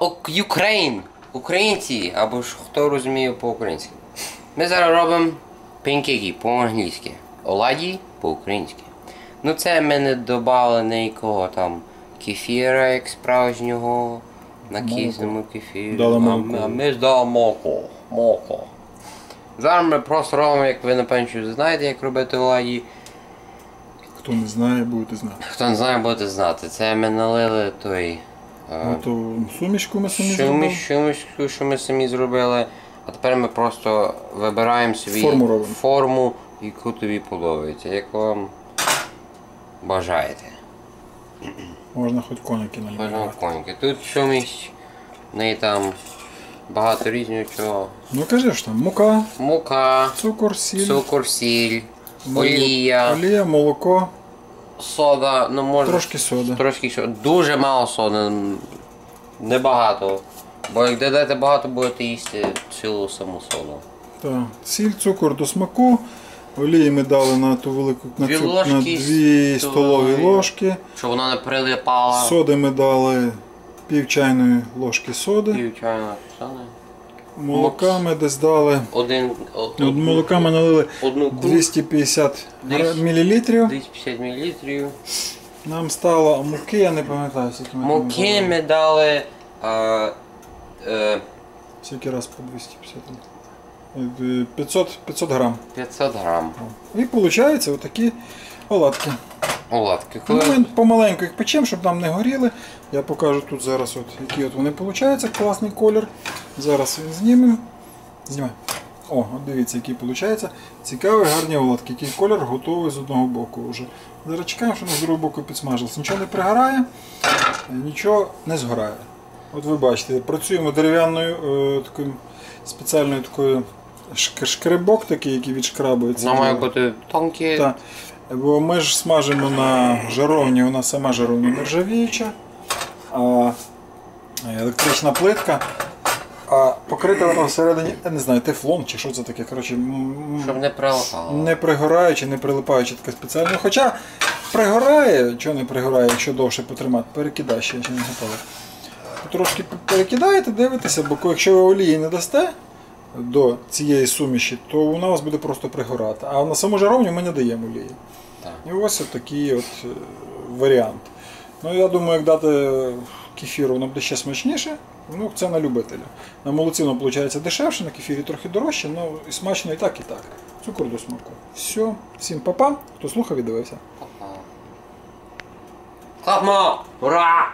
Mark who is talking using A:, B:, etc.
A: Ukraine. Українці, або ж хто розуміє по-українськи. Ми зараз робимо пенкейки по-англійськи. Оладі по-українськи. Ну це ми не додали ніякого там кефіра, як справжнього, накиснемо кефір.
B: Дали
A: А
B: молоко.
A: А ми здали молоко. Молоко. Зараз ми просто робимо, як ви напевно знаєте, як робити оладі.
B: Хто не знає, будете знати.
A: Хто не знає, будете знати. Це ми налили той.
B: Ну то сумішку ми самі зробили.
A: шумішку, що ми самі зробили. А тепер ми просто вибираємо собі
B: Форму робимо.
A: форму, яку тобі подобається, як вам бажаєте.
B: Можна хоч коніки
A: Бажаємо
B: наливати.
A: коніки. Тут суміш, в неї там багато різного чого.
B: Ну кажи ж там, мука,
A: Мука,
B: цукор, сіль,
A: цукор, сіль, олія,
B: олія, молоко,
A: сода, ну можна.
B: трошки соди.
A: Трошки що. Дуже мало соди. Небагато. Бо як додаєте багато, будете їсти цілу саму соду.
B: Так. Сіль, цукор до смаку. Олії ми дали на ту велику на,
A: Дві
B: цю, на дві столові ложки.
A: Щоб вона не прилипала.
B: Соди ми дали пів чайної ложки соди.
A: Пів чайна соди.
B: Молока ми десь дали.
A: Один, о-
B: От молока ми налили
A: одну куб,
B: 250
A: Десь.
B: мл.
A: 250 мл.
B: Нам стало муки, я не пам'ятаю, скільки ми там
A: Муки
B: дали.
A: ми дали. е, е,
B: Скільки раз по 250? Е, 500, 500 грам.
A: 500 грам.
B: І виходить отакі оладки.
A: Оладки.
B: Ну, ми помаленьку їх печемо, щоб нам не горіли. Я покажу тут зараз, от, які от вони виходять, класний колір. Зараз знімемо. Знімай. О, от дивіться, який виходить. Цікаві, гарні оладки. Який колір готовий з одного боку вже. Зараз чекаємо, що з другого боку підсмажилося. Нічого не пригорає, е, нічого не згорає. От ви бачите, працюємо дерев'яною е, такою спеціальною такою шк- шкребок такий, який відшкрабується.
A: Воно має бути тонке.
B: Так. Бо ми ж смажимо на жаровні, вона сама жаровня нержавіюча, а електрична плитка, а покрита вона всередині, я не знаю, тефлон чи що це таке. Коротше,
A: Щоб не прилипало.
B: не пригораючи, не прилипаючи таке спеціально. Хоча пригорає, чого не пригорає, якщо довше потримати, перекидай ще, ще не готове. Трошки перекидаєте, дивитеся, бо якщо ви олії не дасте до цієї суміші, то вона у вас буде просто пригорати. А на саму жаровню ми не даємо олії.
A: Так.
B: І ось такий от е, варіант. Ну я думаю, як дати кефіру, воно буде ще смачніше. Ну, це на любителя. На молоці воно виходить дешевше, на кефірі трохи дорожче, ну і смачно і так, і так. Цукор до смаку. Все, всім папа, хто слухав і дивився.
A: Клапмо! Ура!